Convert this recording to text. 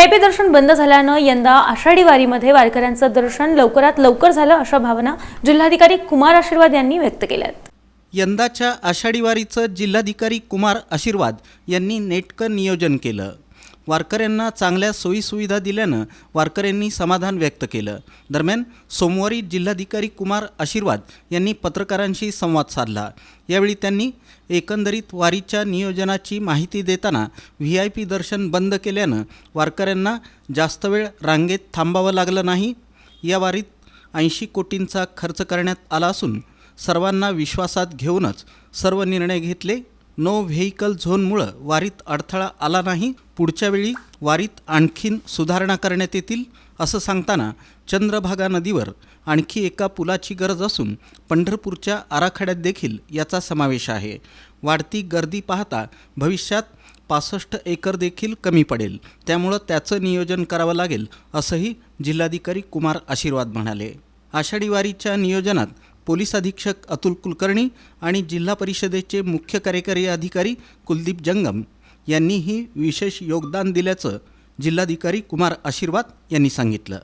VIP दर्शन बंद झाल्यानं यंदा आषाढी वारीमध्ये वारकऱ्यांचं दर्शन लवकरात लवकर झालं अशा भावना जिल्हाधिकारी कुमार आशीर्वाद यांनी व्यक्त केल्या आहेत यंदाच्या आषाढी वारीचं जिल्हाधिकारी कुमार आशीर्वाद यांनी नेटकं नियोजन केलं. वारकऱ्यांना चांगल्या सोयीसुविधा दिल्यानं वारकऱ्यांनी समाधान व्यक्त केलं. दरम्यान सोमवारी जिल्हाधिकारी कुमार आशीर्वाद यांनी पत्रकारांशी संवाद साधला. यावेळी त्यांनी एकंदरीत वारीच्या नियोजनाची माहिती देताना व्ही आय पी दर्शन बंद केल्यानं वारकऱ्यांना जास्त वेळ रांगेत थांबावं लागलं नाही. या वारीत ऐंशी कोटींचा खर्च करण्यात आला असून सर्वांना विश्वासात घेऊनच सर्व निर्णय घेतले. नो व्हेकल झोनमुळं वारीत अडथळा आला नाही. पुढच्या वेळी वारीत आणखीन सुधारणा करण्यात येतील असं सांगताना चंद्रभागा नदीवर आणखी एका पुलाची गरज असून पंढरपूरच्या आराखड्यात देखील याचा समावेश आहे. वाढती गर्दी पाहता भविष्यात पासष्ट एकर देखील कमी पडेल. त्यामुळं त्याचं नियोजन करावं लागेल असंही जिल्हाधिकारी कुमार आशीर्वाद म्हणाले. आषाढी वारीच्या नियोजनात पोलीस अधीक्षक अतुल कुलकर्णी आणि जिल्हा परिषदेचे मुख्य कार्यकारी अधिकारी कुलदीप जंगम यांनीही विशेष योगदान दिल्याचं जिल्हाधिकारी कुमार आशीर्वाद यांनी सांगितलं.